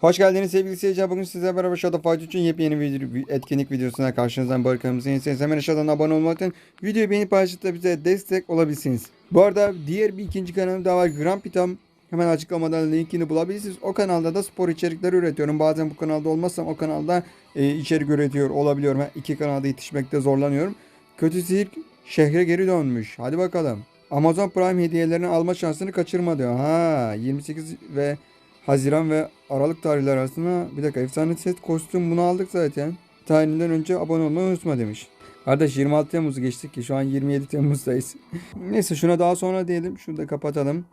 Hoş geldiniz sevgili seyirciler. Bugün sizlerle beraber Shadow Fight için yepyeni bir etkinlik videosuna karşınızdan bırakırım. Yeniyseniz hemen aşağıdan abone olmaktan videoyu beğenip paylaşıp bize destek olabilirsiniz. Bu arada diğer bir ikinci kanalım daha var. Grand Pitam. Hemen açıklamadan linkini bulabilirsiniz. O kanalda da spor içerikleri üretiyorum. Bazen bu kanalda olmazsam o kanalda e, içerik üretiyor olabiliyorum. Ben iki kanalda yetişmekte zorlanıyorum. Kötü sirk şehre geri dönmüş. Hadi bakalım. Amazon Prime hediyelerini alma şansını kaçırma diyor. Ha 28 ve Haziran ve Aralık tarihleri arasında bir dakika efsane set kostüm bunu aldık zaten. Tarihinden önce abone olmayı unutma demiş. Kardeş 26 Temmuz'u geçtik ki şu an 27 Temmuz'dayız. Neyse şuna daha sonra diyelim. Şunu da kapatalım.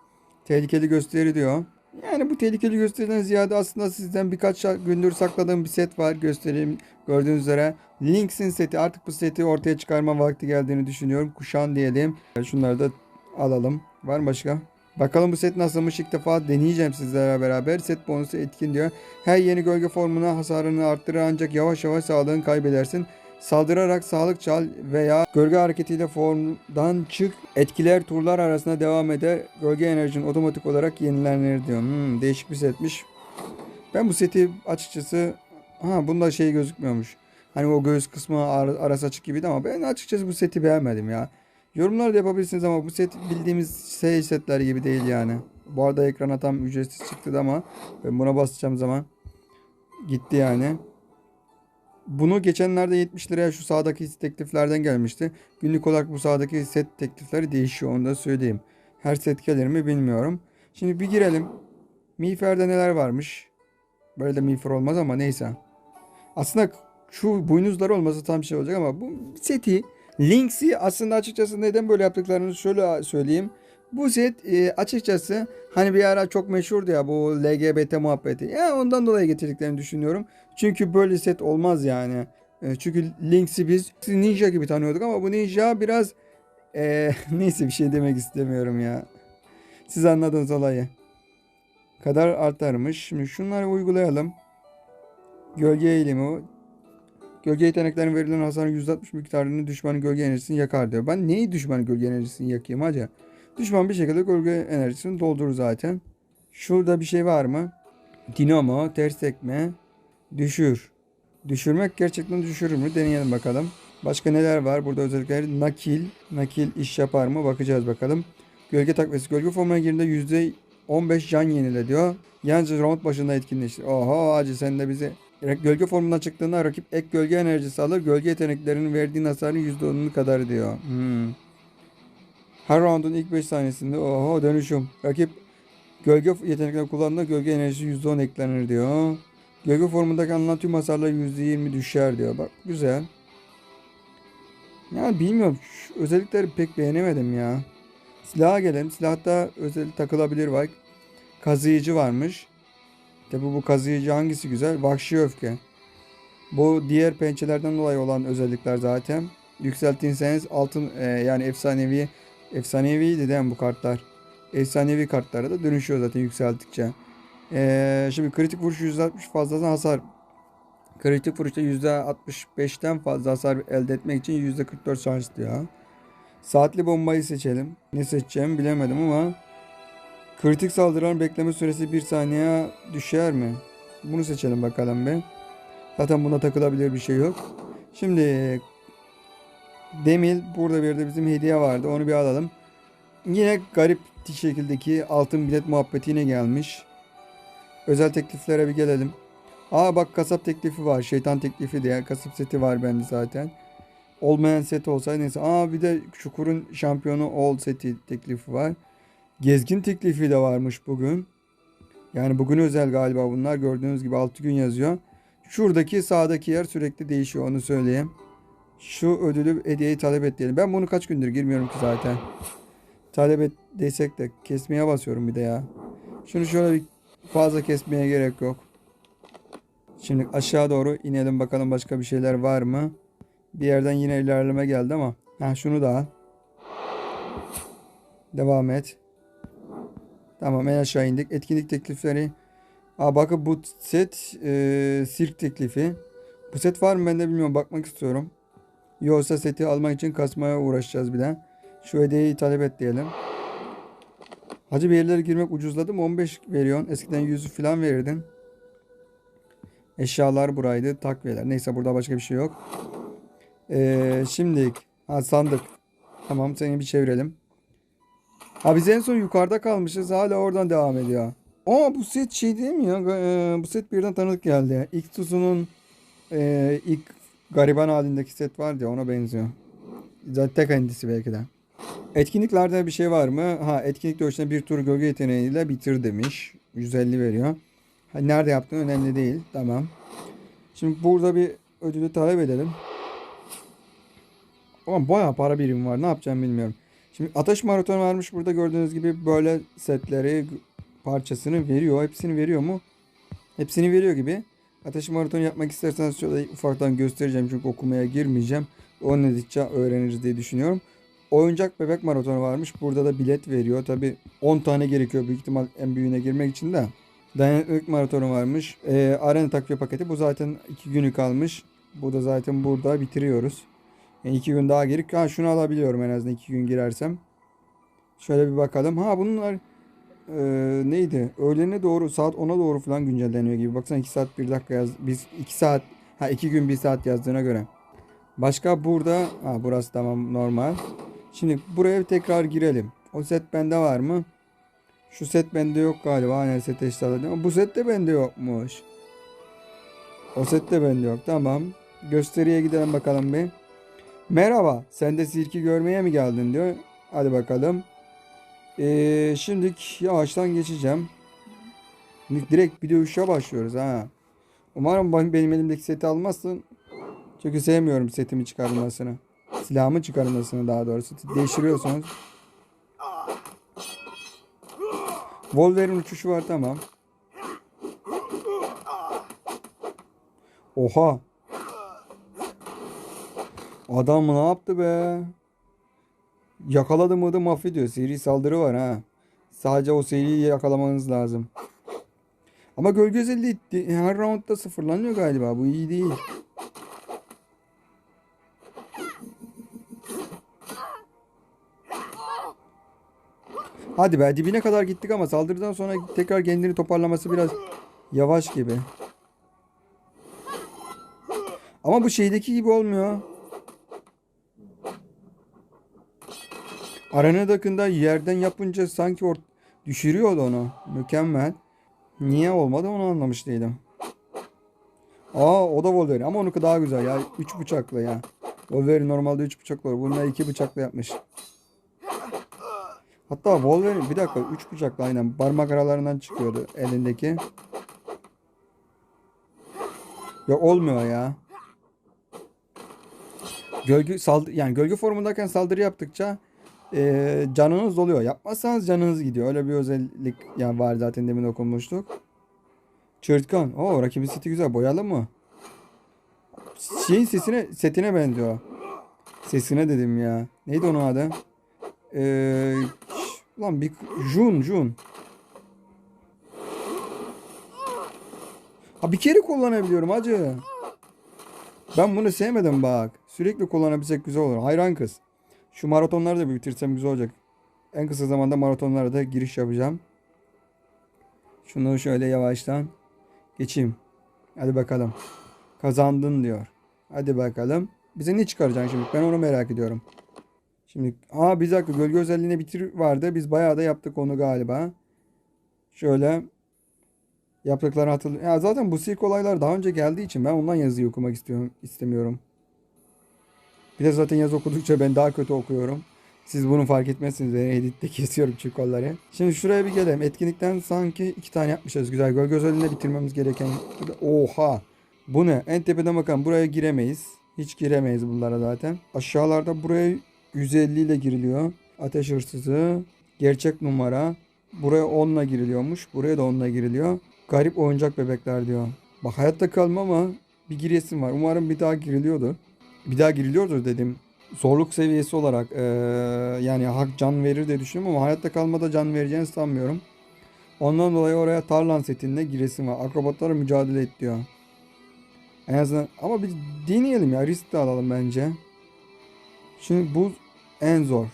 Tehlikeli gösteri diyor. Yani bu tehlikeli gösteriden ziyade aslında sizden birkaç gündür sakladığım bir set var. Göstereyim gördüğünüz üzere. Lynx'in seti artık bu seti ortaya çıkarma vakti geldiğini düşünüyorum. Kuşan diyelim. Şunları da alalım. Var mı başka? Bakalım bu set nasılmış ilk defa deneyeceğim sizlerle beraber. Set bonusu etkin diyor. Her yeni gölge formuna hasarını arttırır ancak yavaş yavaş sağlığını kaybedersin. Saldırarak sağlık çal veya gölge hareketiyle formdan çık. Etkiler turlar arasında devam eder. Gölge enerjin otomatik olarak yenilenir diyor. Hmm, değişik bir setmiş. Ben bu seti açıkçası ha bunda şey gözükmüyormuş. Hani o göğüs kısmı ar- arası açık gibiydi ama ben açıkçası bu seti beğenmedim ya. Yorumlar da yapabilirsiniz ama bu set bildiğimiz şey setler gibi değil yani. Bu arada ekrana tam ücretsiz çıktı ama ben buna basacağım zaman gitti yani. Bunu geçenlerde 70 liraya şu sağdaki tekliflerden gelmişti. Günlük olarak bu sağdaki set teklifleri değişiyor onu da söyleyeyim. Her set gelir mi bilmiyorum. Şimdi bir girelim. Miğfer'de neler varmış. Böyle de miğfer olmaz ama neyse. Aslında şu boynuzlar olmasa tam şey olacak ama bu seti Lynx'i aslında açıkçası neden böyle yaptıklarını şöyle söyleyeyim. Bu set e, açıkçası hani bir ara çok meşhurdu ya bu LGBT muhabbeti. Ya ondan dolayı getirdiklerini düşünüyorum. Çünkü böyle set olmaz yani. E, çünkü Lynx'i biz ninja gibi tanıyorduk ama bu ninja biraz e, neyse bir şey demek istemiyorum ya. Siz anladınız olayı. Kadar artarmış. Şimdi şunları uygulayalım. Gölge eğilimi, Gölge yeteneklerinin verilen hasarın %60 miktarını düşmanın gölge enerjisini yakar diyor. Ben neyi düşmanın gölge enerjisini yakayım hacı? Düşman bir şekilde gölge enerjisini doldurur zaten. Şurada bir şey var mı? Dinamo, ters tekme, düşür. Düşürmek gerçekten düşürür mü? Deneyelim bakalım. Başka neler var? Burada özellikleri nakil. Nakil iş yapar mı? Bakacağız bakalım. Gölge takviyesi. Gölge formuna girdiğinde %15 can yenile diyor. Yalnızca round başında etkinleştir. Oha hacı sen de bize Gölge formundan çıktığında rakip ek gölge enerjisi alır. Gölge yeteneklerinin verdiği hasarın %10'unu kadar diyor. Hmm. Her roundun ilk 5 saniyesinde oho dönüşüm. Rakip gölge yeteneklerini kullandığında gölge enerjisi %10 eklenir diyor. Gölge formundaki alınan tüm hasarlar %20 düşer diyor. Bak güzel. Yani bilmiyorum. Şu özellikleri pek beğenemedim ya. Silaha gelelim. Silahta özel takılabilir var. Kazıyıcı varmış. Tabi bu kazıyıcı hangisi güzel? Vahşi öfke. Bu diğer pençelerden dolayı olan özellikler zaten. Yükseltirseniz altın e, yani efsanevi efsaneviydi değil bu kartlar? Efsanevi kartlara da dönüşüyor zaten yükselttikçe. E, şimdi kritik vuruş %60 fazladan hasar. Kritik vuruşta %65'ten fazla hasar elde etmek için %44 şans diyor. Saatli bombayı seçelim. Ne seçeceğimi bilemedim ama Kritik saldıran bekleme süresi 1 saniye düşer mi? Bunu seçelim bakalım bir. Zaten buna takılabilir bir şey yok. Şimdi Demil burada bir de bizim hediye vardı. Onu bir alalım. Yine garip şekildeki altın bilet muhabbeti yine gelmiş. Özel tekliflere bir gelelim. Aa bak kasap teklifi var. Şeytan teklifi diye kasap seti var bende zaten. Olmayan set olsaydı neyse. Aa bir de Çukur'un şampiyonu Old seti teklifi var. Gezgin teklifi de varmış bugün. Yani bugün özel galiba bunlar. Gördüğünüz gibi 6 gün yazıyor. Şuradaki sağdaki yer sürekli değişiyor onu söyleyeyim. Şu ödülü hediyeyi talep et diyelim. Ben bunu kaç gündür girmiyorum ki zaten. Talep et desek de kesmeye basıyorum bir de ya. Şunu şöyle bir fazla kesmeye gerek yok. Şimdi aşağı doğru inelim bakalım başka bir şeyler var mı? Bir yerden yine ilerleme geldi ama. Ha şunu da al. Devam et. Tamam en aşağı indik. Etkinlik teklifleri. Aa bakın bu set e, sirk teklifi. Bu set var mı ben de bilmiyorum. Bakmak istiyorum. Yoksa seti almak için kasmaya uğraşacağız bir de. Şu hediyeyi talep et diyelim. Hacı bir yerlere girmek ucuzladı mı? 15 veriyorsun. Eskiden 100'ü falan verirdin. Eşyalar buraydı. Takviyeler. Neyse burada başka bir şey yok. Ee, şimdilik. Ha sandık. Tamam seni bir çevirelim. Ha biz en son yukarıda kalmışız. Hala oradan devam ediyor. Aa bu set şey değil mi ya? Ee, bu set birden tanıdık geldi. İlk Tusu'nun ee, ilk gariban halindeki set vardı ya ona benziyor. Zaten tek endisi belki de. Etkinliklerde bir şey var mı? Ha etkinlik dövüşünde bir tur gölge yeteneğiyle bitir demiş. 150 veriyor. Ha, nerede yaptığın önemli değil. Tamam. Şimdi burada bir ödülü talep edelim. Ama bayağı para birimi var. Ne yapacağım bilmiyorum. Şimdi ateş maratonu varmış. Burada gördüğünüz gibi böyle setleri parçasını veriyor. Hepsini veriyor mu? Hepsini veriyor gibi. Ateş maratonu yapmak isterseniz şöyle ufaktan göstereceğim. Çünkü okumaya girmeyeceğim. Onu dedikçe öğreniriz diye düşünüyorum. Oyuncak bebek maratonu varmış. Burada da bilet veriyor. Tabi 10 tane gerekiyor büyük ihtimal en büyüğüne girmek için de. Dayanıklılık maratonu varmış. Ee, arena takviye paketi. Bu zaten 2 günü kalmış. Bu da zaten burada bitiriyoruz. Yani 2 gün daha gerek. Ha şunu alabiliyorum en azından 2 gün girersem. Şöyle bir bakalım. Ha bunlar e, neydi? Öğlene doğru saat 10'a doğru falan güncelleniyor gibi. Baksana 2 saat 1 dakika yaz. Biz 2 saat ha 2 gün 1 saat yazdığına göre. Başka burada ha burası tamam normal. Şimdi buraya tekrar girelim. O set bende var mı? Şu set bende yok galiba. Aynen set eşyaları. Ama bu set de bende yokmuş. O set de bende yok. Tamam. Gösteriye gidelim bakalım bir. Merhaba. Sen de sirki görmeye mi geldin diyor. Hadi bakalım. Ee, şimdi yavaştan geçeceğim. Direkt bir dövüşe başlıyoruz ha. Umarım benim elimdeki seti almazsın. Çünkü sevmiyorum setimi çıkarılmasını. Silahımı çıkarılmasını daha doğrusu. Değiştiriyorsunuz. Wolverine uçuşu var tamam. Oha. Adam ne yaptı be? Yakaladı mı da mahvediyor. Seri saldırı var ha. Sadece o seriyi yakalamanız lazım. Ama gölge özelliği her roundda sıfırlanıyor galiba. Bu iyi değil. Hadi be dibine kadar gittik ama saldırıdan sonra tekrar kendini toparlaması biraz yavaş gibi. Ama bu şeydeki gibi olmuyor. Arena dakında yerden yapınca sanki or düşürüyordu onu. Mükemmel. Niye olmadı onu anlamış değilim. Aa o da Wolverine ama onunki daha güzel ya. 3 bıçaklı ya. Wolverine normalde 3 bıçaklı var. Bunlar 2 bıçaklı yapmış. Hatta Wolverine bir dakika 3 bıçaklı aynen parmak aralarından çıkıyordu elindeki. Ya olmuyor ya. Gölge saldı yani gölge formundayken saldırı yaptıkça e, canınız doluyor. Yapmazsanız canınız gidiyor. Öyle bir özellik yani var zaten demin okumuştuk. Çırtkan. Oo rakibin seti güzel. Boyalı mı? Şeyin sesine setine benziyor. Sesine dedim ya. Neydi onun adı? Eee Lan bir Jun Jun. Ha bir kere kullanabiliyorum hacı. Ben bunu sevmedim bak. Sürekli kullanabilsek güzel olur. Hayran kız. Şu maratonları da bir bitirsem güzel olacak. En kısa zamanda maratonlara da giriş yapacağım. Şunu şöyle yavaştan geçeyim. Hadi bakalım. Kazandın diyor. Hadi bakalım. Bize ne çıkaracaksın şimdi? Ben onu merak ediyorum. Şimdi aa bir dakika gölge özelliğine bitir vardı. Biz bayağı da yaptık onu galiba. Şöyle yaptıklarını hatırlıyorum. Ya zaten bu silk olaylar daha önce geldiği için ben ondan yazıyı okumak istiyorum istemiyorum. Bir de zaten yaz okudukça ben daha kötü okuyorum. Siz bunu fark etmezsiniz. Ben editte kesiyorum çünkü. Şimdi şuraya bir gelelim. Etkinlikten sanki iki tane yapmışız. Güzel. Gölge özelliğinde bitirmemiz gereken. Oha. Bu ne? En tepeden bakalım. Buraya giremeyiz. Hiç giremeyiz bunlara zaten. Aşağılarda buraya 150 ile giriliyor. Ateş hırsızı. Gerçek numara. Buraya 10 ile giriliyormuş. Buraya da 10 ile giriliyor. Garip oyuncak bebekler diyor. Bak hayatta kalma ama bir giresim var. Umarım bir daha giriliyordu. Bir daha giriliyordur dedim. Zorluk seviyesi olarak ee, yani hak can verir diye düşünüyorum ama hayatta kalmada can vereceğini sanmıyorum. Ondan dolayı oraya Tarlan setinde giresim var. Akrobatlara mücadele et diyor. En azından ama bir deneyelim ya risk de alalım bence. Şimdi bu en zor.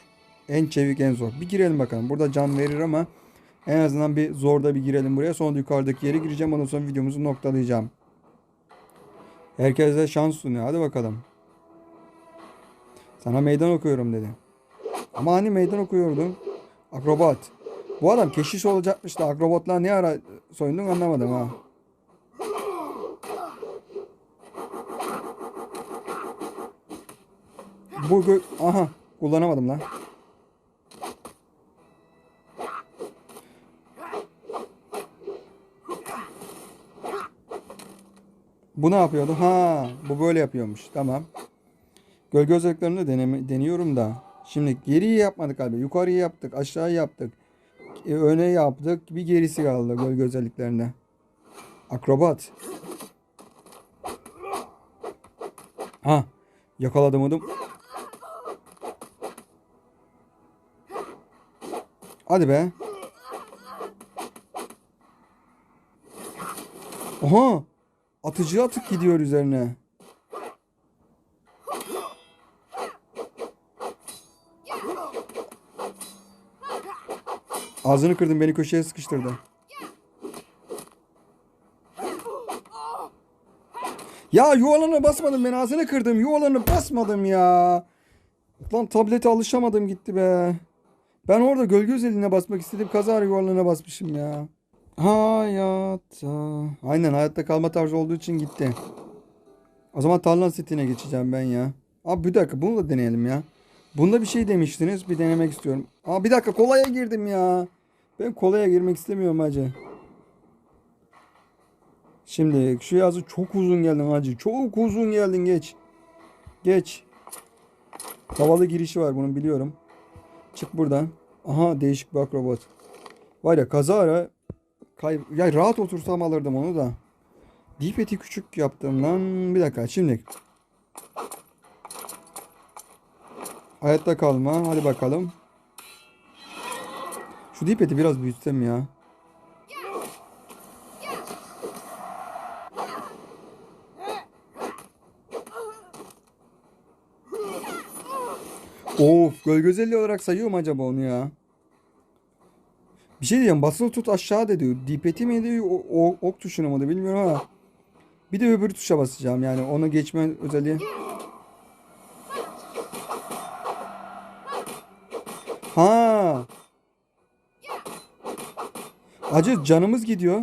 En çevik en zor. Bir girelim bakalım. Burada can verir ama en azından bir zorda bir girelim buraya. Sonra da yukarıdaki yere gireceğim. Ondan sonra videomuzu noktalayacağım. Herkese şans sunuyor. Hadi bakalım. Sana meydan okuyorum dedi. Ama hani meydan okuyordun? Akrobat. Bu adam keşiş olacakmış da akrobotlar ne ara soyundun anlamadım ha. Bu gö aha kullanamadım lan. Bu ne yapıyordu? Ha, bu böyle yapıyormuş. Tamam. Gölge özelliklerini deneme, deniyorum da. Şimdi geriyi yapmadık galiba. Yukarıyı yaptık, aşağıyı yaptık. E, öne yaptık. Bir gerisi kaldı gölge özelliklerinde. Akrobat. Ha, yakaladım adım. Hadi be. Oha! Atıcı atık gidiyor üzerine. Ağzını kırdın beni köşeye sıkıştırdı. Ya yuvalarına basmadım ben ağzını kırdım. Yuvalarını basmadım ya. Lan tablete alışamadım gitti be. Ben orada gölge özelliğine basmak istedim. Kazara yuvarlarına basmışım ya. Hayatta. Aynen hayatta kalma tarzı olduğu için gitti. O zaman tarlan setine geçeceğim ben ya. Abi bir dakika bunu da deneyelim ya. Bunda bir şey demiştiniz. Bir denemek istiyorum. Aa bir dakika kolaya girdim ya. Ben kolaya girmek istemiyorum hacı. Şimdi şu yazı çok uzun geldin hacı. Çok uzun geldin geç. Geç. Havalı girişi var bunun biliyorum. Çık buradan. Aha değişik bir akrobot. Var ya kazara kay ya rahat otursam alırdım onu da. Dipeti küçük yaptım lan. Bir dakika şimdi. Hayatta kalma. Hadi bakalım. Şu dipeti biraz büyütsem ya. Of gölge özelliği olarak sayıyor mu acaba onu ya? Bir şey diyeceğim basılı tut aşağı diyor. Dipeti mi diyor o, o- ok tuşuna mı da bilmiyorum ama. Bir de öbür tuşa basacağım yani onu geçme özelliği. Ha. Acı canımız gidiyor.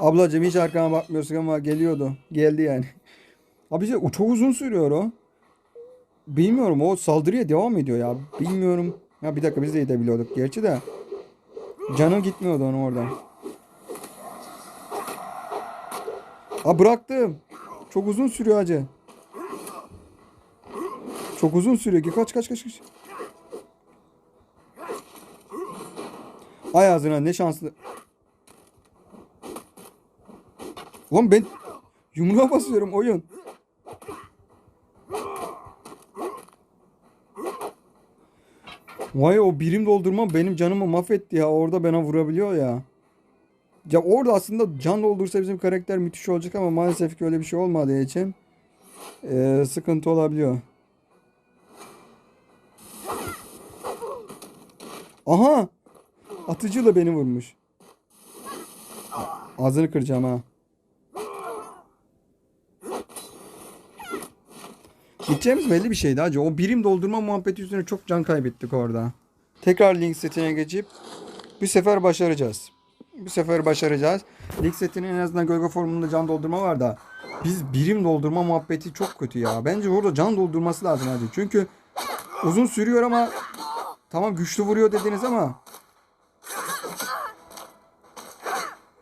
Ablacığım hiç arkama bakmıyorsun ama geliyordu. Geldi yani. Abi işte çok uzun sürüyor o. Bilmiyorum o saldırıya devam ediyor ya. Bilmiyorum. Ya bir dakika biz de gidebiliyorduk gerçi de. Canım gitmiyordu onu oradan. Aa bıraktım. Çok uzun sürüyor acı. Çok uzun sürüyor ki kaç kaç kaç kaç. Ay ağzına ne şanslı. Oğlum ben yumruğa basıyorum oyun. Vay o birim doldurma benim canımı mahvetti ya. Orada bana vurabiliyor ya. Ya orada aslında can doldursa bizim karakter müthiş olacak ama maalesef ki öyle bir şey olmadığı için eee, sıkıntı olabiliyor. Aha! Atıcıyla beni vurmuş. Ağzını kıracağım ha. Gideceğimiz belli bir şeydi hacı. O birim doldurma muhabbeti yüzüne çok can kaybettik orada. Tekrar link setine geçip bu sefer başaracağız. Bu sefer başaracağız. Link setinin en azından gölge formunda can doldurma var da biz birim doldurma muhabbeti çok kötü ya. Bence orada can doldurması lazım hacı. Çünkü uzun sürüyor ama tamam güçlü vuruyor dediniz ama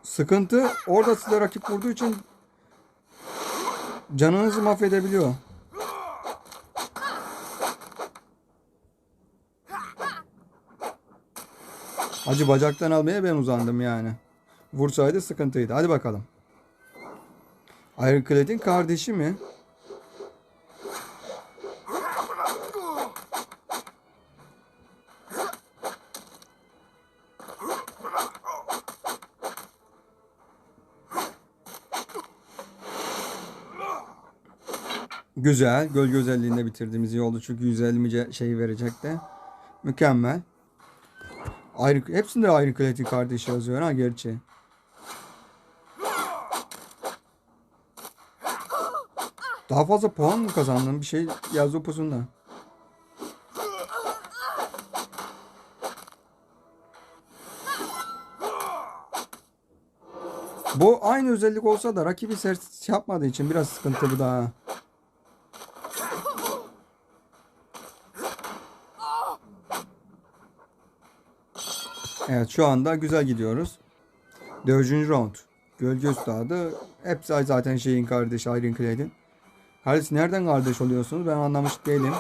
sıkıntı orada size rakip vurduğu için canınızı mahvedebiliyor. Acı bacaktan almaya ben uzandım yani. Vursaydı sıkıntıydı. Hadi bakalım. Ironclad'in kardeşi mi? Güzel. Gölge özelliğinde bitirdiğimiz iyi oldu. Çünkü 150 mi ce- şey verecek de. Mükemmel. Ayrı, hepsinde ayrı Clatin kardeşi yazıyor ha gerçi. Daha fazla puan mı kazandın? Bir şey yazdı pusunda. Bu aynı özellik olsa da rakibi sert yapmadığı için biraz sıkıntı bu daha. Evet şu anda güzel gidiyoruz. Dördüncü round. Gölge Üstadı. Hepsi zaten şeyin kardeşi Iron Clade'in. Halis nereden kardeş oluyorsunuz? Ben anlamış değilim.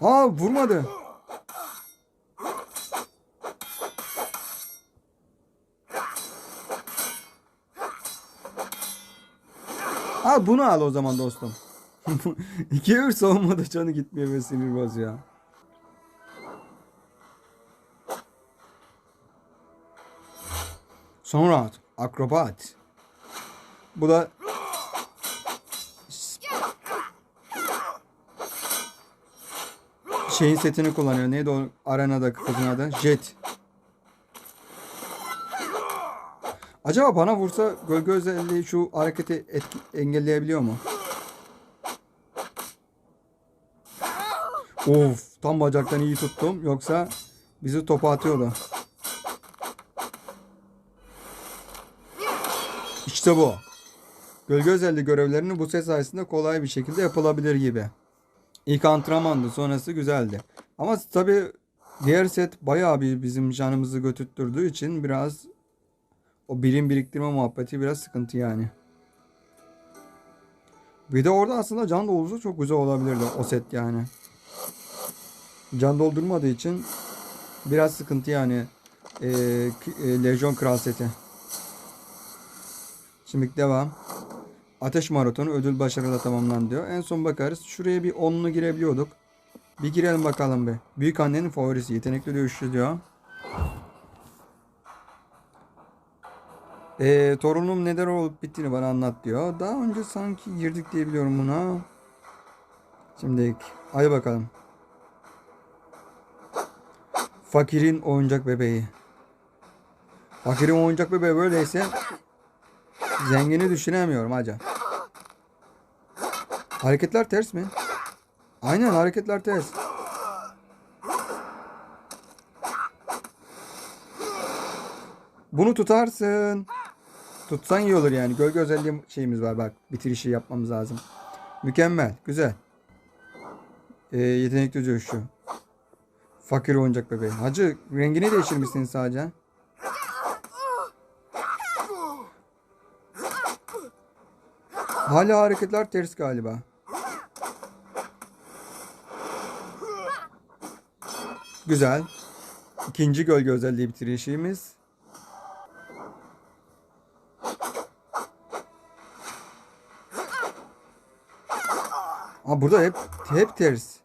Aa vurmadı. Al bunu al o zaman dostum. İki bir savunmada canı gitmiyor ve sinir bozuyor. Sonra akrobat. Bu da şeyin setini kullanıyor. Neydi o arenadaki kızın adı? Jet. Acaba bana vursa gölge özelliği şu hareketi engelleyebiliyor mu? Of tam bacaktan iyi tuttum. Yoksa bizi topa atıyordu. İşte bu. Gölge özelliği görevlerini bu set sayesinde kolay bir şekilde yapılabilir gibi. İlk antrenmandı sonrası güzeldi. Ama tabi diğer set bayağı bir bizim canımızı götürttürdüğü için biraz o birim biriktirme muhabbeti biraz sıkıntı yani. Bir de orada aslında can doldurusu çok güzel olabilirdi o set yani. Can doldurmadığı için biraz sıkıntı yani. Ee, e, Lejyon Kral seti. Şimdi devam. Ateş maratonu ödül başarıyla tamamlandı diyor. En son bakarız. Şuraya bir onlu girebiliyorduk. Bir girelim bakalım be. Büyük annenin favorisi. Yetenekli dövüşçü diyor. Ee, torunum neler olup bittiğini bana anlat diyor. Daha önce sanki girdik diye biliyorum buna. Şimdi hadi bakalım. Fakirin oyuncak bebeği. Fakirin oyuncak bebeği böyleyse zengini düşünemiyorum hacı. Hareketler ters mi? Aynen hareketler ters. Bunu tutarsın. Tutsan iyi olur yani. Gölge özelliği şeyimiz var bak. Bitirişi yapmamız lazım. Mükemmel. Güzel. Ee, yetenekli coşu. Fakir oyuncak bebeği. Hacı rengini değiştirmişsin sadece. Hala hareketler ters galiba. Güzel. İkinci gölge özelliği bitirişimiz. Aa, burada hep hep ters.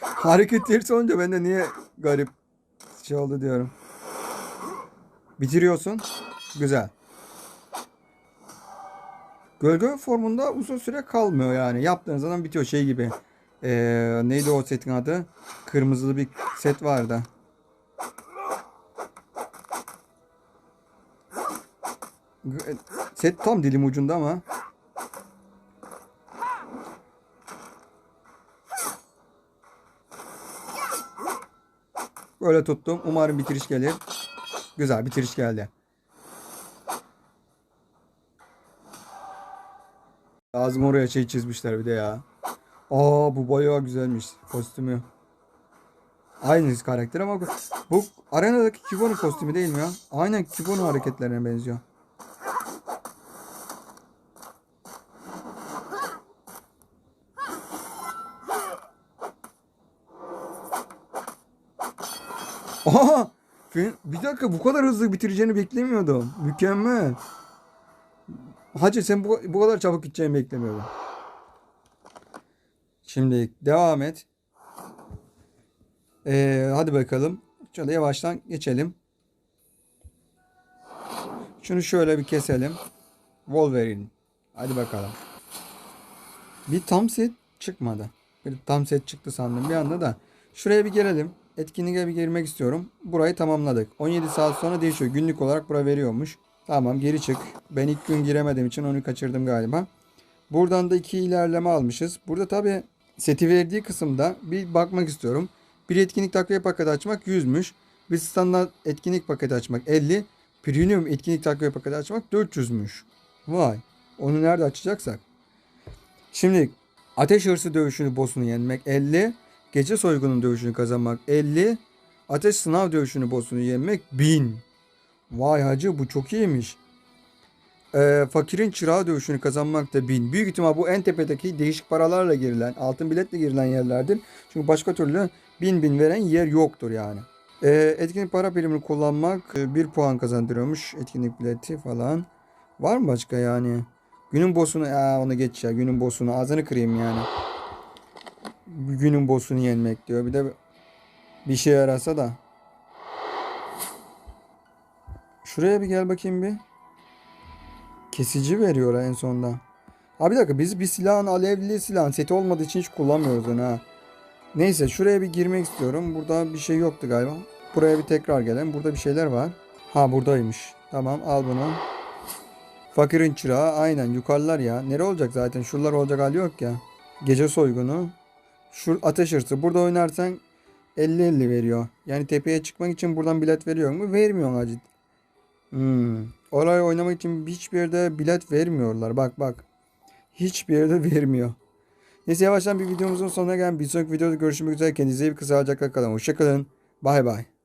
Hareket ters olunca ben de niye garip şey oldu diyorum. Bitiriyorsun. Güzel. Gölge formunda uzun süre kalmıyor yani. Yaptığın zaman bitiyor şey gibi. Ee, neydi o setin adı? Kırmızılı bir set vardı. Set tam dilim ucunda ama. Böyle tuttum. Umarım bitiriş gelir. Güzel bitiriş geldi. Ağzım oraya şey çizmişler bir de ya. Aa bu bayağı güzelmiş kostümü. Aynı karakter ama bu, arenadaki Kibo'nun kostümü değil mi ya? Aynen Kibo'nun hareketlerine benziyor. Aha! Bir dakika bu kadar hızlı bitireceğini beklemiyordum. Mükemmel. Hacı sen bu, bu kadar çabuk gideceğimi beklemiyordum. Şimdi devam et. Ee, hadi bakalım. Şöyle yavaştan geçelim. Şunu şöyle bir keselim. Wolverine. Hadi bakalım. Bir tam set çıkmadı. Bir tam set çıktı sandım bir anda da. Şuraya bir gelelim. Etkinliğe bir girmek istiyorum. Burayı tamamladık. 17 saat sonra değişiyor. Günlük olarak bura veriyormuş. Tamam geri çık. Ben ilk gün giremediğim için onu kaçırdım galiba. Buradan da iki ilerleme almışız. Burada tabi seti verdiği kısımda bir bakmak istiyorum. Bir etkinlik takviye paketi açmak 100'müş. Bir standart etkinlik paketi açmak 50. Premium etkinlik takviye paketi açmak 400'müş. Vay. Onu nerede açacaksak. Şimdi ateş hırsı dövüşünü boss'unu yenmek 50. Gece soygunun dövüşünü kazanmak 50. Ateş sınav dövüşünü boss'unu yenmek 1000. Vay hacı bu çok iyiymiş. Ee, fakirin çırağı dövüşünü kazanmak da 1000. Büyük ihtimal bu en tepedeki değişik paralarla girilen, altın biletle girilen yerlerdir. Çünkü başka türlü 1000 bin veren yer yoktur yani. Ee, etkinlik para birimini kullanmak 1 puan kazandırıyormuş. Etkinlik bileti falan. Var mı başka yani? Günün boss'unu ya onu geç ya. Günün boss'unu ağzını kırayım yani. Günün boss'unu yenmek diyor. Bir de bir şey yarasa da. Şuraya bir gel bakayım bir. Kesici veriyor en sonda. Abi bir dakika biz bir silahın alevli silahın seti olmadığı için hiç kullanmıyoruz onu ha. Neyse şuraya bir girmek istiyorum. Burada bir şey yoktu galiba. Buraya bir tekrar gelelim. Burada bir şeyler var. Ha buradaymış. Tamam al bunu. Fakirin çırağı aynen yukarılar ya. Nere olacak zaten? Şuralar olacak hali yok ya. Gece soygunu. Şu ateş hırsı. Burada oynarsan 50-50 veriyor. Yani tepeye çıkmak için buradan bilet veriyor mu? Vermiyor acı. Hmm. Oraya oynamak için hiçbir yerde bilet vermiyorlar. Bak bak. Hiçbir yerde vermiyor. Neyse yavaştan bir videomuzun sonuna gelen bir sonraki videoda görüşmek üzere. Kendinize iyi bir kısa kalın. Hoşçakalın. Bay bay.